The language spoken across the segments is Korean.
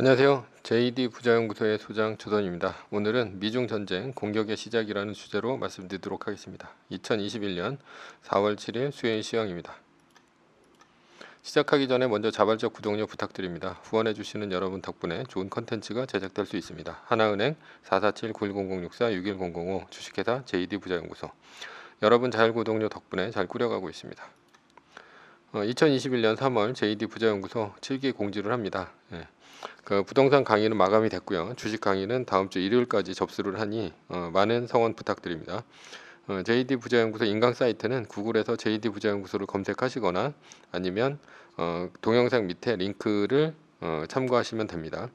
안녕하세요. JD 부자연구소의 소장 조선입니다. 오늘은 미중 전쟁 공격의 시작이라는 주제로 말씀드리도록 하겠습니다. 2021년 4월 7일 수요일 시황입니다. 시작하기 전에 먼저 자발적 구독료 부탁드립니다. 후원해 주시는 여러분 덕분에 좋은 컨텐츠가 제작될 수 있습니다. 하나은행 447-910064-61005 주식회사 JD 부자연구소 여러분 잘 구독료 덕분에 잘 꾸려가고 있습니다. 어, 2021년 3월 JD 부자연구소 7기 공지를 합니다. 예. 그 부동산 강의는 마감이 됐고요. 주식 강의는 다음 주 일요일까지 접수를 하니 어, 많은 성원 부탁드립니다. 어, JD 부자연구소 인강 사이트는 구글에서 JD 부자연구소를 검색하시거나 아니면 어, 동영상 밑에 링크를 어, 참고하시면 됩니다.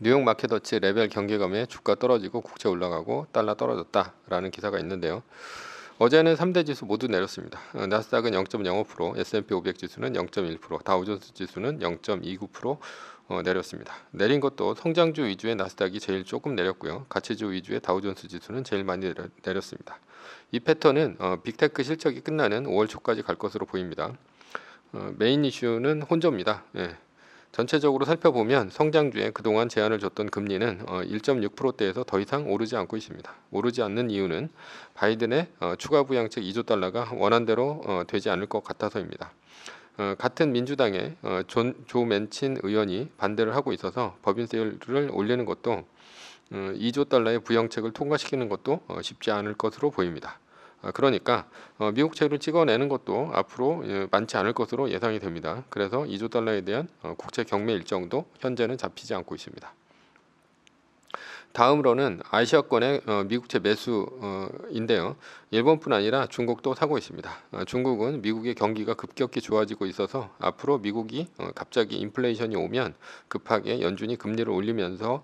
뉴욕 마켓워치 레벨 경계감에 주가 떨어지고 국채 올라가고 달러 떨어졌다라는 기사가 있는데요. 어제는 3대 지수 모두 내렸습니다. 어, 나스닥은 0.05%, S&P 500 지수는 0.1%, 다우존스 지수는 0.29% 어, 내렸습니다. 내린 것도 성장주 위주의 나스닥이 제일 조금 내렸고요. 가치주 위주의 다우존스 지수는 제일 많이 내려, 내렸습니다. 이 패턴은 어, 빅테크 실적이 끝나는 5월 초까지 갈 것으로 보입니다. 어, 메인 이슈는 혼조입니다. 예. 전체적으로 살펴보면 성장주에 그동안 제한을 줬던 금리는 어, 1.6%대에서 더 이상 오르지 않고 있습니다. 오르지 않는 이유는 바이든의 어, 추가 부양책 2조 달러가 원한대로 어, 되지 않을 것 같아서입니다. 어, 같은 민주당의 어, 존, 조 맨친 의원이 반대를 하고 있어서 법인세율을 올리는 것도 어, 2조 달러의 부양책을 통과시키는 것도 어, 쉽지 않을 것으로 보입니다. 아, 그러니까 어, 미국 채를 찍어내는 것도 앞으로 예, 많지 않을 것으로 예상이 됩니다. 그래서 2조 달러에 대한 어, 국채 경매 일정도 현재는 잡히지 않고 있습니다. 다음으로는 아시아권의 어, 미국채 매수인데요. 일본뿐 아니라 중국도 사고 있습니다. 중국은 미국의 경기가 급격히 좋아지고 있어서 앞으로 미국이 갑자기 인플레이션이 오면 급하게 연준이 금리를 올리면서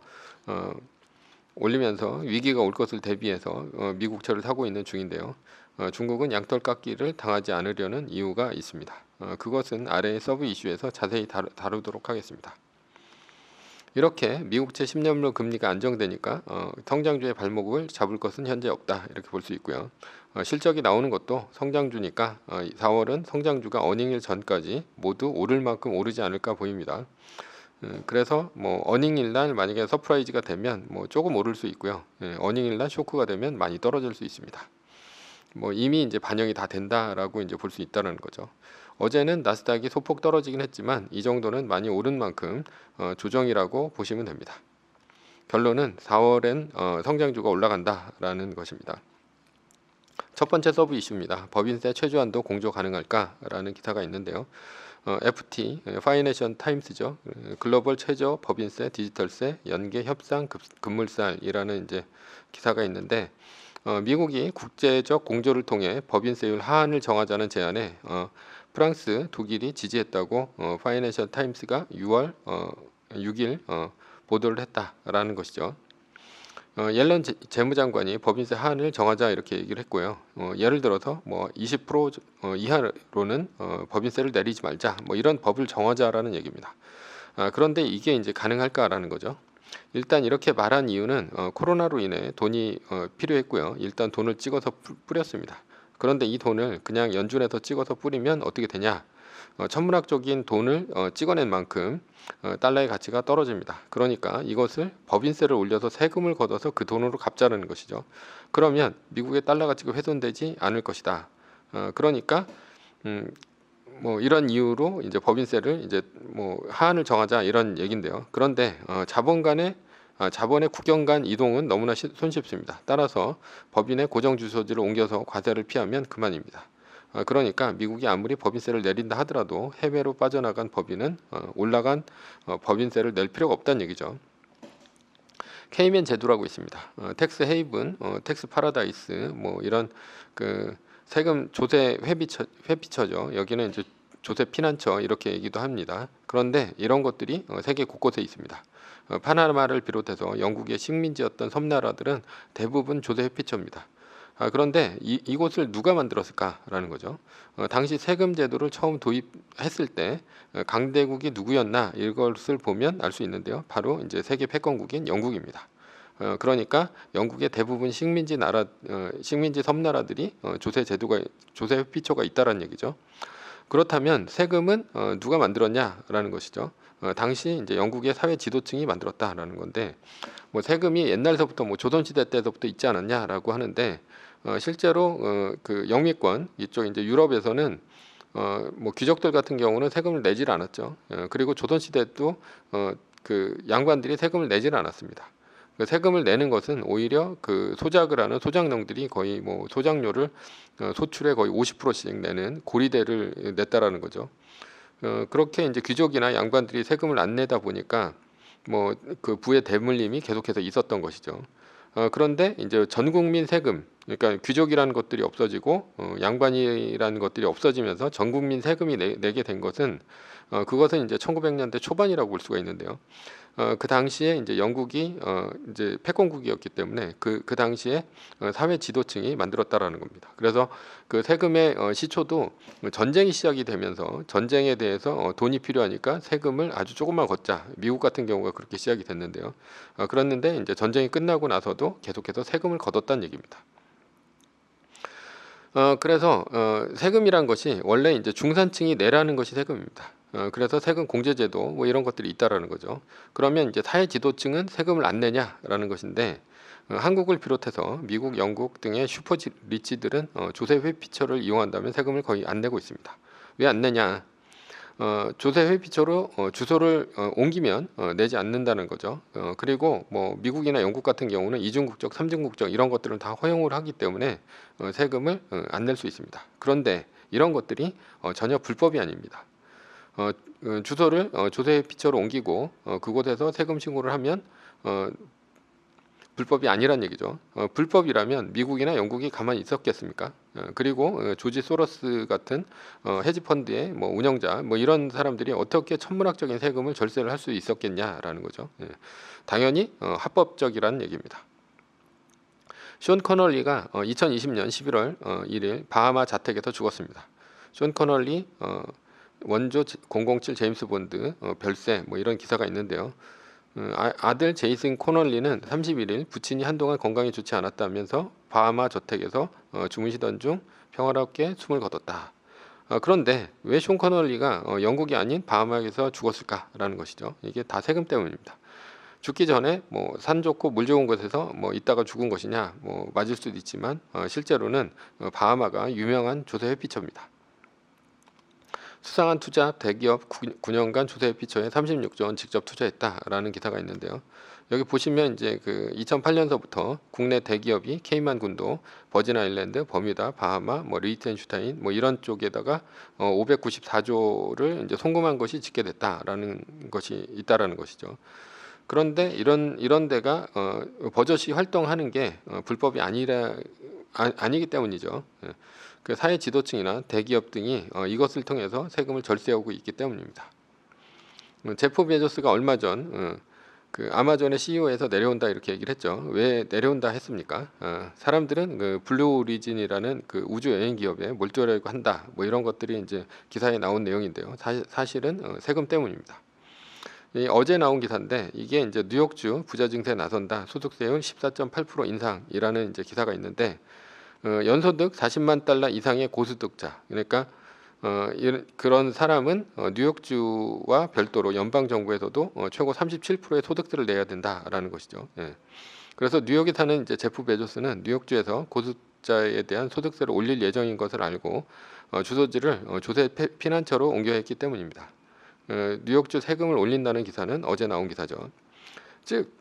올리면서 위기가 올 것을 대비해서 어, 미국채를 사고 있는 중인데요. 어, 중국은 양털 깎기를 당하지 않으려는 이유가 있습니다. 어, 그것은 아래의 서브 이슈에서 자세히 다루, 도록 하겠습니다. 이렇게 미국채 10년물 금리가 안정되니까 어, 성장주의 발목을 잡을 것은 현재 없다 이렇게 볼 수 있고요. 어, 실적이 나오는 것도 성장주니까 어, 4월은 성장주가 어닝일 전까지 모두 오를 만큼 오르지 않을까 보입니다. 음, 그래서 뭐 어닝일 날 만약에 서프라이즈가 되면 뭐 조금 오를 수 있고요. 예, 어닝일 날 쇼크가 되면 많이 떨어질 수 있습니다. 뭐 이미 이제 반영이 다 된다라고 이제 볼 수 있다는 거죠. 어제는 나스닥이 소폭 떨어지긴 했지만 이 정도는 많이 오른 만큼 어, 조정이라고 보시면 됩니다. 결론은 4월엔 어, 성장주가 올라간다라는 것입니다. 첫 번째 서브 이슈입니다. 법인세 최저한도 공조 가능할까라는 기사가 있는데요. 어, FT 파이내션 타임스죠. 글로벌 최저 법인세, 디지털세, 연계 협상 급, 급물살이라는 이제 기사가 있는데 어, 미국이 국제적 공조를 통해 법인세율 하한을 정하자는 제안에 어, 프랑스, 독일이 지지했다고 어, 파이낸셜 타임스가 6월 어, 6일 어, 보도를 했다라는 것이죠. 어, 옐런 재, 무장관이 법인세 하한을 정하자 이렇게 얘기를 했고요. 어, 예를 들어서 뭐 20% 어, 이하로는 어, 법인세를 내리지 말자 뭐 이런 법을 정하자라는 얘기입니다. 아, 그런데 이게 이제 가능할까라는 거죠. 일단 이렇게 말한 이유는 어, 코로나로 인해 돈이 어, 필요했고요. 일단 돈을 찍어서 뿌렸습니다. 그런데 이 돈을 그냥 연준에서 찍어서 뿌리면 어떻게 되냐? 어, 천문학적인 돈을 어, 찍어낸 만큼 어, 달러의 가치가 떨어집니다. 그러니까 이것을 법인세를 올려서 세금을 걷어서 그 돈으로 갚자는 것이죠. 그러면 미국의 달러 가치가 훼손되지 않을 것이다. 어, 그러니까 음, 뭐 이런 이유로 이제 법인세를 이제 뭐 하한을 정하자 이런 얘긴데요. 그런데 어, 자본 간의 어, 자본의 국경 간 이동은 너무나 시, 손쉽습니다. 따라서 법인의 고정 주소지를 옮겨서 과세를 피하면 그만입니다. 어, 그러니까 미국이 아무리 법인세를 내린다 하더라도 해외로 빠져나간 법인은 어, 올라간 어, 법인세를 낼 필요가 없다는 얘기죠. 케이맨 제도라고 있습니다. 텍스 헤이븐, 텍스 파라다이스 뭐 이런 그 세금 조세 회비처 회피처죠. 여기는 이제 조세 피난처 이렇게 얘기도 합니다. 그런데 이런 것들이 세계 곳곳에 있습니다. 파나마를 비롯해서 영국의 식민지였던 섬나라들은 대부분 조세 회피처입니다. 아, 그런데 이, 이곳을 누가 만들었을까라는 거죠. 어, 당시 세금 제도를 처음 도입했을 때 어, 강대국이 누구였나 이것을 보면 알 수 있는데요. 바로 이제 세계 패권국인 영국입니다. 어, 그러니까 영국의 대부분 식민지 나라, 어, 식민지 섬나라들이 어, 조세 제도가 조세 회피처가 있다라는 얘기죠. 그렇다면 세금은 어, 누가 만들었냐라는 것이죠. 어, 당시 이제 영국의 사회 지도층이 만들었다라는 건데 뭐 세금이 옛날서부터 뭐 조선 시대 때서부터 있지 않았냐라고 하는데 어, 실제로 어, 그 영미권 이쪽 이제 유럽에서는 어, 뭐 귀족들 같은 경우는 세금을 내질 않았죠. 어, 그리고 조선 시대도 어, 그 양반들이 세금을 내질 않았습니다. 그 세금을 내는 것은 오히려 그 소작을 하는 소작농들이 거의 뭐 소작료를 어, 소출의 거의 50%씩 내는 고리대를 냈다라는 거죠. 어, 그렇게 이제 귀족이나 양반들이 세금을 안 내다 보니까 뭐 그 부의 대물림이 계속해서 있었던 것이죠. 어, 그런데 이제 전 국민 세금, 그러니까 귀족이라는 것들이 없어지고 어, 양반이라는 것들이 없어지면서 전 국민 세금이 내, 내게 된 것은 어, 그것은 이제 1900년대 초반이라고 볼 수가 있는데요. 어, 그 당시에 이제 영국이 어, 이제 패권국이었기 때문에 그, 그 당시에 어, 사회 지도층이 만들었다라는 겁니다. 그래서 그 세금의 어, 시초도 전쟁이 시작이 되면서 전쟁에 대해서 어, 돈이 필요하니까 세금을 아주 조금만 걷자. 미국 같은 경우가 그렇게 시작이 됐는데요. 어, 그랬는데 이제 전쟁이 끝나고 나서도 계속해서 세금을 걷었다는 얘기입니다. 어, 그래서 어, 세금이란 것이 원래 이제 중산층이 내라는 것이 세금입니다. 어, 그래서 세금 공제제도 뭐 이런 것들이 있다라는 거죠. 그러면 이제 사회 지도층은 세금을 안 내냐라는 것인데 어, 한국을 비롯해서 미국, 영국 등의 슈퍼 지- 리치들은 어, 조세 회피처를 이용한다면 세금을 거의 안 내고 있습니다. 왜 안 내냐? 어, 조세 회피처로 어, 주소를 어, 옮기면 어, 내지 않는다는 거죠. 어, 그리고 뭐 미국이나 영국 같은 경우는 이중국적, 삼중국적 이런 것들은 다 허용을 하기 때문에 어, 세금을 어, 안낼 수 있습니다. 그런데 이런 것들이 어, 전혀 불법이 아닙니다. 어, 어, 주소를 어, 조세 피처로 옮기고 어, 그곳에서 세금 신고를 하면 어, 불법이 아니란 얘기죠. 어, 불법이라면 미국이나 영국이 가만히 있었겠습니까? 어, 그리고 어, 조지 소로스 같은 어, 헤지 펀드의 뭐 운영자 뭐 이런 사람들이 어떻게 천문학적인 세금을 절세를 할 수 있었겠냐라는 거죠. 예. 당연히 어, 합법적이라는 얘기입니다. 쇼 커널리가 어, 2020년 11월 어, 1일 바하마 자택에서 죽었습니다. 쇼 커널리 어, 원조 007 제임스 본드 어, 별세 뭐 이런 기사가 있는데요. 어, 아, 아들 제이슨 코널리는 31일 부친이 한동안 건강이 좋지 않았다면서 바하마 저택에서 어, 주무시던 중 평화롭게 숨을 거뒀다. 어, 그런데 왜쇼 코널리가 어, 영국이 아닌 바하마에서 죽었을까라는 것이죠. 이게 다 세금 때문입니다. 죽기 전에 뭐 산 좋고 물 좋은 곳에서 뭐 있다가 죽은 것이냐 뭐 맞을 수도 있지만 어, 실제로는 어, 바하마가 유명한 조세 회피처입니다. 수상한 투자 대기업 9년간 조세 회피처에 36조 원 직접 투자했다라는 기사가 있는데요. 여기 보시면 이제 그 2008년서부터 국내 대기업이 케이만 군도, 버진 아일랜드, 버뮤다, 바하마, 뭐 리텐슈타인 뭐 이런 쪽에다가 어 594조를 이제 송금한 것이 집계됐다라는 것이 있다라는 것이죠. 그런데 이런 이런 데가 어 버젓이 활동하는 게 어, 불법이 아니라 아, 아니기 때문이죠. 예. 그 사회 지도층이나 대기업 등이 어, 이것을 통해서 세금을 절세하고 있기 때문입니다. 어, 제프 베조스가 얼마 전 어, 그 아마존의 CEO에서 내려온다 이렇게 얘기를 했죠. 왜 내려온다 했습니까? 어, 사람들은 그 블루 오리진이라는 그 우주 여행 기업에 몰두하려고 한다. 뭐 이런 것들이 이제 기사에 나온 내용인데요. 사, 사실은 어, 세금 때문입니다. 이 어제 나온 기사인데 이게 이제 뉴욕주 부자 증세에 나선다 소득세율 14.8% 인상이라는 이제 기사가 있는데 어, 연소득 40만 달러 이상의 고소득자 그러니까 어, 이런, 그런 사람은 어, 뉴욕주와 별도로 연방 정부에서도 어, 최고 37%의 소득세를 내야 된다라는 것이죠. 예. 그래서 뉴욕에 사는 이제 제프 베조스는 뉴욕주에서 고소득자에 대한 소득세를 올릴 예정인 것을 알고 어, 주소지를 어, 조세 피- 피난처로 옮겨했기 때문입니다. 어, 뉴욕주 세금을 올린다는 기사는 어제 나온 기사죠. 즉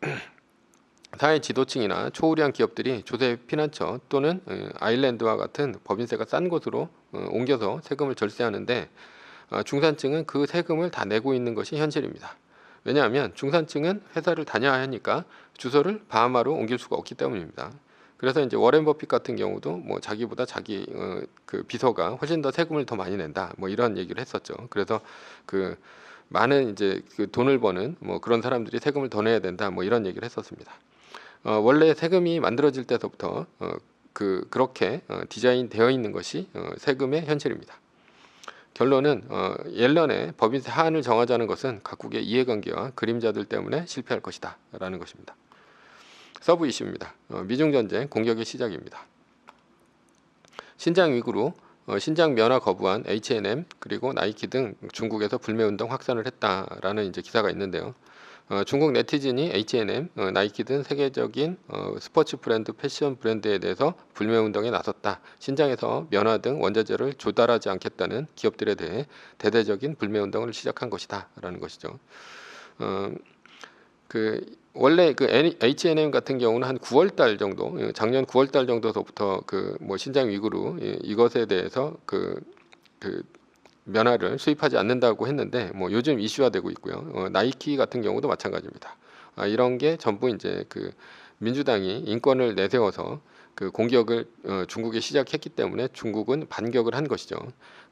사회 지도층이나 초우량 기업들이 조세 피난처 또는 어, 아일랜드와 같은 법인세가 싼 곳으로 어, 옮겨서 세금을 절세하는데 어, 중산층은 그 세금을 다 내고 있는 것이 현실입니다. 왜냐하면 중산층은 회사를 다녀야 하니까 주소를 바하마로 옮길 수가 없기 때문입니다. 그래서 이제 워렌 버핏 같은 경우도 뭐 자기보다 자기 어, 그 비서가 훨씬 더 세금을 더 많이 낸다 뭐 이런 얘기를 했었죠. 그래서 그 많은 이제 그 돈을 버는 뭐 그런 사람들이 세금을 더 내야 된다 뭐 이런 얘기를 했었습니다. 어, 원래 세금이 만들어질 때서부터 어, 그 그렇게 어, 디자인 되어 있는 것이 어, 세금의 현실입니다. 결론은 어, 옐런의 법인세 하한을 정하자는 것은 각국의 이해관계와 그림자들 때문에 실패할 것이다 라는 것입니다. 서브 이슈입니다. 어, 미중 전쟁 공격의 시작입니다. 신장 위구르 어, 신장 면허 거부한 H&M 그리고 나이키 등 중국에서 불매 운동 확산을 했다라는 이제 기사가 있는데요. 어, 중국 네티즌이 H&M, 어, 나이키 등 세계적인 어, 스포츠 브랜드, 패션 브랜드에 대해서 불매 운동에 나섰다. 신장에서 면화 등 원자재를 조달하지 않겠다는 기업들에 대해 대대적인 불매 운동을 시작한 것이다라는 것이죠. 어, 그 원래 그 H&M 같은 경우는 한 9월 달 정도, 예, 작년 9월 달 정도서부터 그 뭐 신장 위구르 예, 이것에 대해서 그, 그 면화를 수입하지 않는다고 했는데 뭐 요즘 이슈화되고 있고요. 어, 나이키 같은 경우도 마찬가지입니다. 아, 이런 게 전부 이제 그 민주당이 인권을 내세워서 그 공격을 어, 중국에 시작했기 때문에 중국은 반격을 한 것이죠.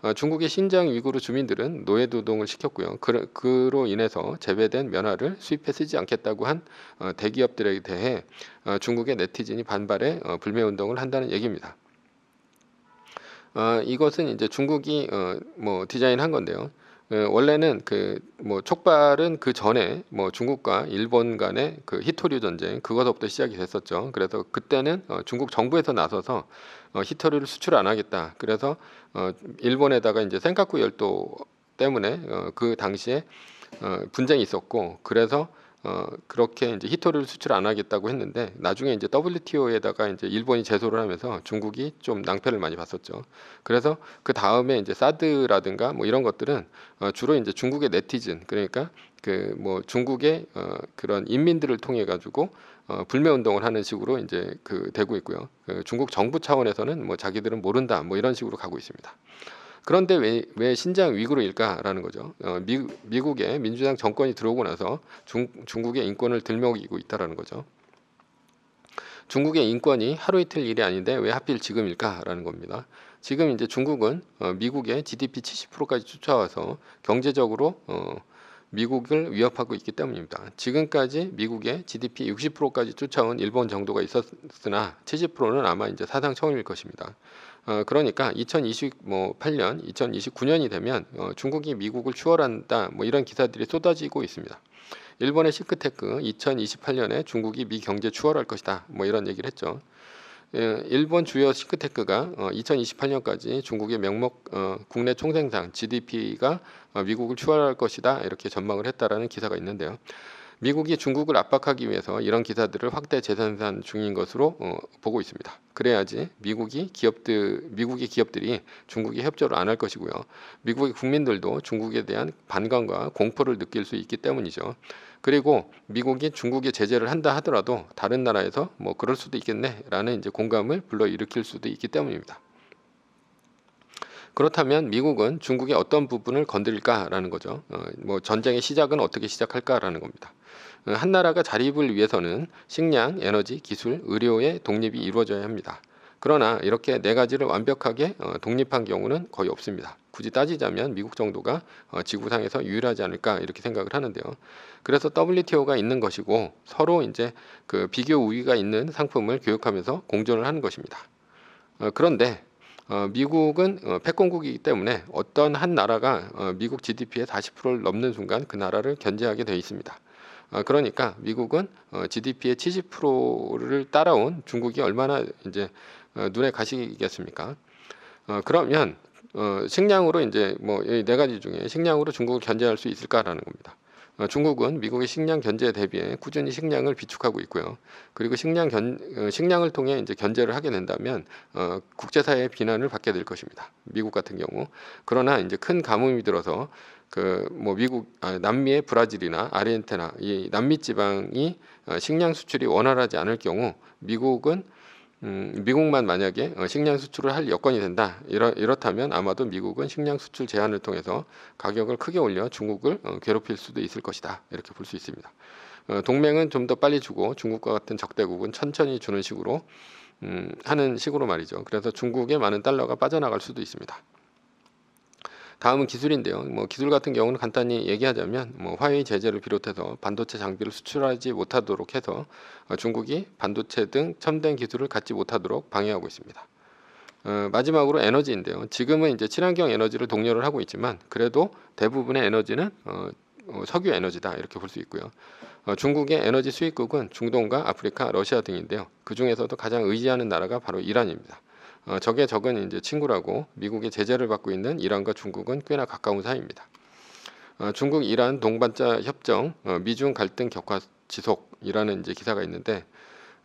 어, 중국의 신장 위구르 주민들은 노예 노동을 시켰고요. 그, 그로 인해서 재배된 면화를 수입해 쓰지 않겠다고 한 어, 대기업들에 대해 어, 중국의 네티즌이 반발해 어, 불매 운동을 한다는 얘기입니다. 어, 이것은 이제 중국이 어, 뭐 디자인한 건데요. 어, 원래는 그 뭐 촉발은 그 전에 뭐 중국과 일본 간의 그 히토류 전쟁 그것부터 시작이 됐었죠. 그래서 그때는 어, 중국 정부에서 나서서 어, 히토류를 수출 안 하겠다. 그래서 어, 일본에다가 이제 센카쿠 열도 때문에 어, 그 당시에 어, 분쟁이 있었고 그래서 어, 그렇게 이제 히토를 수출 안 하겠다고 했는데 나중에 이제 WTO에다가 이제 일본이 제소를 하면서 중국이 좀 낭패를 많이 봤었죠. 그래서 그 다음에 이제 사드라든가 뭐 이런 것들은 어, 주로 이제 중국의 네티즌 그러니까 그 뭐 중국의 어, 그런 인민들을 통해 가지고 어, 불매 운동을 하는 식으로 이제 그 되고 있고요. 그 중국 정부 차원에서는 뭐 자기들은 모른다 뭐 이런 식으로 가고 있습니다. 그런데 왜, 왜 신장 위구르일까라는 거죠. 어, 미, 미국의 민주당 정권이 들어오고 나서 중, 중국의 인권을 들먹이고 있다라는 거죠. 중국의 인권이 하루 이틀 일이 아닌데 왜 하필 지금일까라는 겁니다. 지금 이제 중국은 어, 미국의 GDP 70%까지 쫓아와서 경제적으로 어, 미국을 위협하고 있기 때문입니다. 지금까지 미국의 GDP 60%까지 쫓아온 일본 정도가 있었으나 70%는 아마 이제 사상 처음일 것입니다. 어, 그러니까 2028년, 2029년이 되면 어, 중국이 미국을 추월한다, 뭐 이런 기사들이 쏟아지고 있습니다. 일본의 싱크테크 2028년에 중국이 미 경제 추월할 것이다, 뭐 이런 얘기를 했죠. 예, 일본 주요 싱크테크가 어, 2028년까지 중국의 명목 어, 국내 총생산 GDP가 어, 미국을 추월할 것이다 이렇게 전망을 했다라는 기사가 있는데요. 미국이 중국을 압박하기 위해서 이런 기사들을 확대 재생산 중인 것으로 어, 보고 있습니다. 그래야지 미국이 기업들 미국의 기업들이 중국에 협조를 안 할 것이고요. 미국의 국민들도 중국에 대한 반감과 공포를 느낄 수 있기 때문이죠. 그리고 미국이 중국에 제재를 한다 하더라도 다른 나라에서 뭐 그럴 수도 있겠네라는 이제 공감을 불러일으킬 수도 있기 때문입니다. 그렇다면 미국은 중국의 어떤 부분을 건드릴까라는 거죠. 어, 뭐 전쟁의 시작은 어떻게 시작할까라는 겁니다. 어, 한 나라가 자립을 위해서는 식량, 에너지, 기술, 의료의 독립이 이루어져야 합니다. 그러나 이렇게 네 가지를 완벽하게 어, 독립한 경우는 거의 없습니다. 굳이 따지자면 미국 정도가 어, 지구상에서 유일하지 않을까 이렇게 생각을 하는데요. 그래서 WTO가 있는 것이고 서로 이제 그 비교 우위가 있는 상품을 교육하면서 공존을 하는 것입니다. 어, 그런데 어, 미국은 어, 패권국이기 때문에 어떤 한 나라가 어, 미국 GDP의 40%를 넘는 순간 그 나라를 견제하게 되어 있습니다. 어, 그러니까 미국은 어, GDP의 70%를 따라온 중국이 얼마나 이제 어, 눈에 가시겠습니까? 어, 그러면 어, 식량으로 이제 뭐 네 가지 중에 식량으로 중국을 견제할 수 있을까라는 겁니다. 어, 중국은 미국의 식량 견제에 대비해 꾸준히 식량을 비축하고 있고요. 그리고 식량 견, 어, 식량을 통해 이제 견제를 하게 된다면 어, 국제사회의 비난을 받게 될 것입니다. 미국 같은 경우. 그러나 이제 큰 가뭄이 들어서 그 뭐 미국 아, 남미의 브라질이나 아르헨티나 이 남미 지방이 어, 식량 수출이 원활하지 않을 경우 미국은 음, 미국만 만약에 어, 식량 수출을 할 여건이 된다. 이렇, 이렇다면 아마도 미국은 식량 수출 제한을 통해서 가격을 크게 올려 중국을 어, 괴롭힐 수도 있을 것이다. 이렇게 볼 수 있습니다. 어, 동맹은 좀 더 빨리 주고 중국과 같은 적대국은 천천히 주는 식으로 음, 하는 식으로 말이죠. 그래서 중국에 많은 달러가 빠져나갈 수도 있습니다. 다음은 기술인데요. 뭐 기술 같은 경우는 간단히 얘기하자면 뭐 화웨이 제재를 비롯해서 반도체 장비를 수출하지 못하도록 해서 어, 중국이 반도체 등 첨단 기술을 갖지 못하도록 방해하고 있습니다. 어, 마지막으로 에너지인데요. 지금은 이제 친환경 에너지를 독려를 하고 있지만 그래도 대부분의 에너지는 어, 어, 석유 에너지다 이렇게 볼 수 있고요. 어, 중국의 에너지 수입국은 중동과 아프리카, 러시아 등인데요. 그 중에서도 가장 의지하는 나라가 바로 이란입니다. 어, 적의 적은 이제 친구라고 미국의 제재를 받고 있는 이란과 중국은 꽤나 가까운 사이입니다. 어, 중국 이란 동반자 협정 어, 미중 갈등 격화 지속이라는 이제 기사가 있는데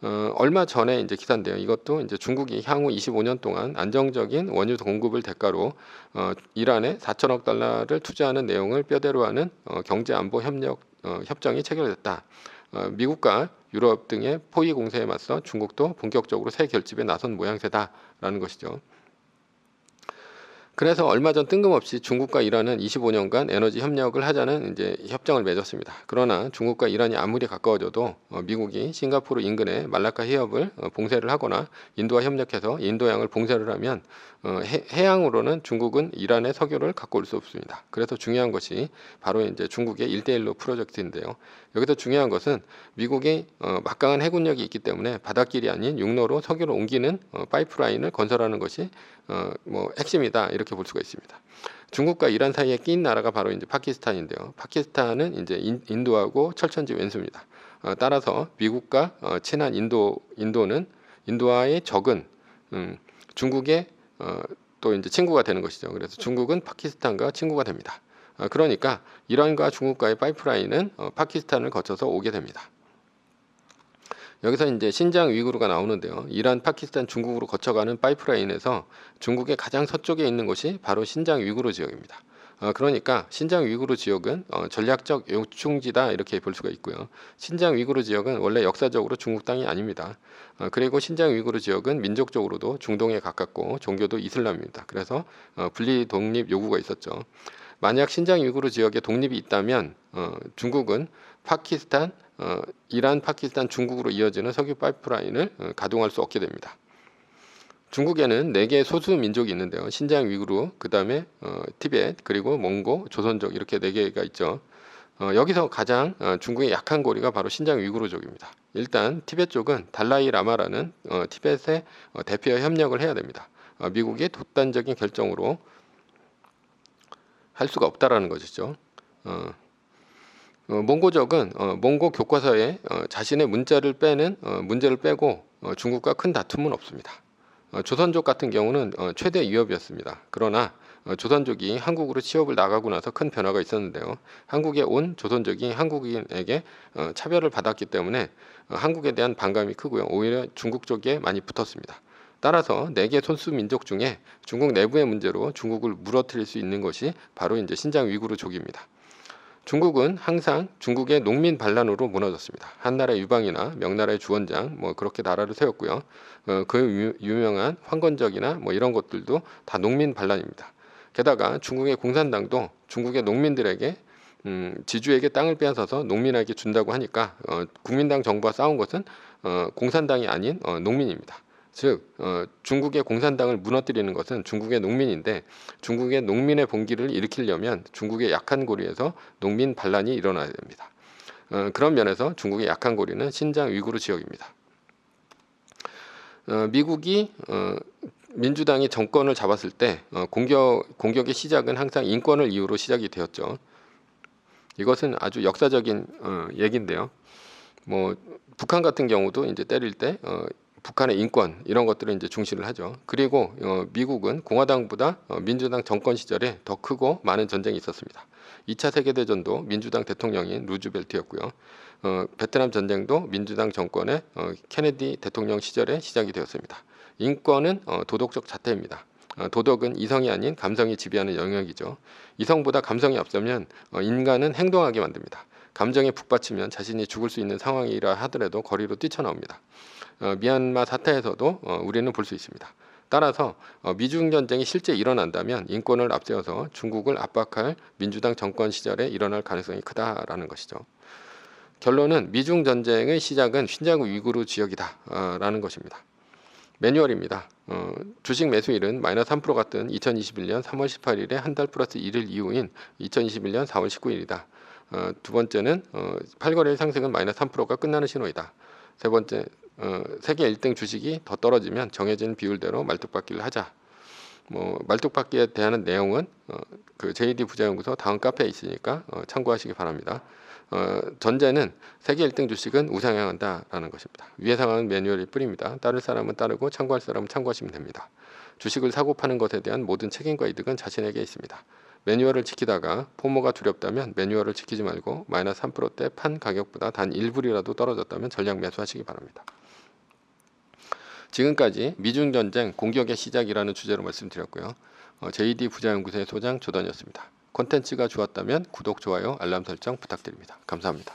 어, 얼마 전에 이제 기사인데요. 이것도 이제 중국이 향후 25년 동안 안정적인 원유 공급을 대가로 어, 이란에 4천억 달러를 투자하는 내용을 뼈대로 하는 어, 경제 안보 협력 어, 협정이 체결됐다. 어, 미국과 유럽 등의 포위 공세에 맞서 중국도 본격적으로 새 결집에 나선 모양새다라는 것이죠. 그래서 얼마 전 뜬금없이 중국과 이란은 25년간 에너지 협력을 하자는 이제 협정을 맺었습니다. 그러나 중국과 이란이 아무리 가까워져도 어, 미국이 싱가포르 인근의 말라카 해협을 어, 봉쇄를 하거나 인도와 협력해서 인도양을 봉쇄를 하면 어, 해, 양으로는 중국은 이란의 석유를 갖고 올 수 없습니다. 그래서 중요한 것이 바로 이제 중국의 일대일로 프로젝트인데요. 여기서 중요한 것은 미국이 어, 막강한 해군력이 있기 때문에 바닷길이 아닌 육로로 석유를 옮기는 어, 파이프라인을 건설하는 것이 어, 뭐 핵심이다 이렇게 볼 수가 있습니다. 중국과 이란 사이에 끼인 나라가 바로 이제 파키스탄인데요. 파키스탄은 이제 인, 도하고 철천지 왼수입니다. 어, 따라서 미국과 어, 친한 인도 인도는 인도와의 적은 음, 중국의 어, 또 이제 친구가 되는 것이죠. 그래서 중국은 파키스탄과 친구가 됩니다. 어, 그러니까 이란과 중국과의 파이프라인은 어, 파키스탄을 거쳐서 오게 됩니다. 여기서 이제 신장 위구르가 나오는데요. 이란, 파키스탄, 중국으로 거쳐가는 파이프라인에서 중국의 가장 서쪽에 있는 곳이 바로 신장 위구르 지역입니다. 어, 그러니까 신장 위구르 지역은 어, 전략적 요충지다 이렇게 볼 수가 있고요. 신장 위구르 지역은 원래 역사적으로 중국 땅이 아닙니다. 어, 그리고 신장 위구르 지역은 민족적으로도 중동에 가깝고 종교도 이슬람입니다. 그래서 어, 분리 독립 요구가 있었죠. 만약 신장 위구르 지역에 독립이 있다면 어, 중국은 파키스탄, 어, 이란, 파키스탄, 중국으로 이어지는 석유 파이프라인을 어, 가동할 수 없게 됩니다. 중국에는 네 개의 소수 민족이 있는데요. 신장 위구르, 그 다음에 어, 티벳, 그리고 몽고, 조선족 이렇게 네 개가 있죠. 어, 여기서 가장 어, 중국의 약한 고리가 바로 신장 위구르족입니다. 일단 티벳 쪽은 달라이 라마라는 어, 티벳의 어, 대표와 협력을 해야 됩니다. 어, 미국의 독단적인 결정으로 할 수가 없다라는 것이죠. 어, 어, 몽고족은 어, 몽고 교과서에 어, 자신의 문자를 빼는 어, 문제를 빼고 어, 중국과 큰 다툼은 없습니다. 어, 조선족 같은 경우는 어, 최대 위협이었습니다. 그러나 어, 조선족이 한국으로 취업을 나가고 나서 큰 변화가 있었는데요. 한국에 온 조선족이 한국인에게 어, 차별을 받았기 때문에 어, 한국에 대한 반감이 크고요. 오히려 중국 쪽에 많이 붙었습니다. 따라서 네개 손수 민족 중에 중국 내부의 문제로 중국을 무너뜨릴 수 있는 것이 바로 이제 신장 위구르족입니다. 중국은 항상 중국의 농민 반란으로 무너졌습니다. 한나라 유방이나 명나라의 주원장 뭐 그렇게 나라를 세웠고요. 어, 그 유, 명한 황건적이나 뭐 이런 것들도 다 농민 반란입니다. 게다가 중국의 공산당도 중국의 농민들에게 음, 지주에게 땅을 빼앗아서 농민에게 준다고 하니까 어, 국민당 정부와 싸운 것은 어, 공산당이 아닌 어, 농민입니다. 즉 어, 중국의 공산당을 무너뜨리는 것은 중국의 농민인데 중국의 농민의 봉기를 일으키려면 중국의 약한 고리에서 농민 반란이 일어나야 됩니다. 어, 그런 면에서 중국의 약한 고리는 신장 위구르 지역입니다. 어, 미국이 어, 민주당이 정권을 잡았을 때 어, 공격 공격의 시작은 항상 인권을 이유로 시작이 되었죠. 이것은 아주 역사적인 어, 얘기인데요. 뭐 북한 같은 경우도 이제 때릴 때 어, 북한의 인권 이런 것들을 이제 중시를 하죠. 그리고 어, 미국은 공화당보다 어, 민주당 정권 시절에 더 크고 많은 전쟁이 있었습니다. 2차 세계대전도 민주당 대통령인 루즈벨트였고요. 어, 베트남 전쟁도 민주당 정권의 어, 케네디 대통령 시절에 시작이 되었습니다. 인권은 어, 도덕적 자태입니다. 어, 도덕은 이성이 아닌 감성이 지배하는 영역이죠. 이성보다 감성이 앞서면 어, 인간은 행동하게 만듭니다. 감정에 북받치면 자신이 죽을 수 있는 상황이라 하더라도 거리로 뛰쳐나옵니다. 어, 미얀마 사태에서도 어, 우리는 볼 수 있습니다. 따라서 어, 미중 전쟁이 실제 일어난다면 인권을 앞세워서 중국을 압박할 민주당 정권 시절에 일어날 가능성이 크다라는 것이죠. 결론은 미중 전쟁의 시작은 신장 위구르 지역이다라는 것입니다. 매뉴얼입니다. 어, 주식 매수일은 마이너스 3% 같은 2021년 3월 18일에 한 달 플러스 1일 이후인 2021년 4월 19일이다. 어, 두 번째는 어, 8거래일 상승은 마이너스 3%가 끝나는 신호이다. 세 번째 어, 세계 1등 주식이 더 떨어지면 정해진 비율대로 말뚝박기를 하자. 뭐 말뚝박기에 대한 내용은 어, 그 JD 부자연구소 다음 카페에 있으니까 어, 참고하시기 바랍니다. 어, 전제는 세계 1등 주식은 우상향한다라는 것입니다. 위의 상황은 매뉴얼일 뿐입니다. 따를 사람은 따르고 참고할 사람은 참고하시면 됩니다. 주식을 사고 파는 것에 대한 모든 책임과 이득은 자신에게 있습니다. 매뉴얼을 지키다가 포모가 두렵다면 매뉴얼을 지키지 말고 마이너스 3%대 판 가격보다 단 1불이라도 떨어졌다면 전량 매수하시기 바랍니다. 지금까지 미중 전쟁 공격의 시작이라는 주제로 말씀드렸고요. 어, JD 부자연구소의 소장 조던이었습니다. 콘텐츠가 좋았다면 구독, 좋아요, 알람 설정 부탁드립니다. 감사합니다.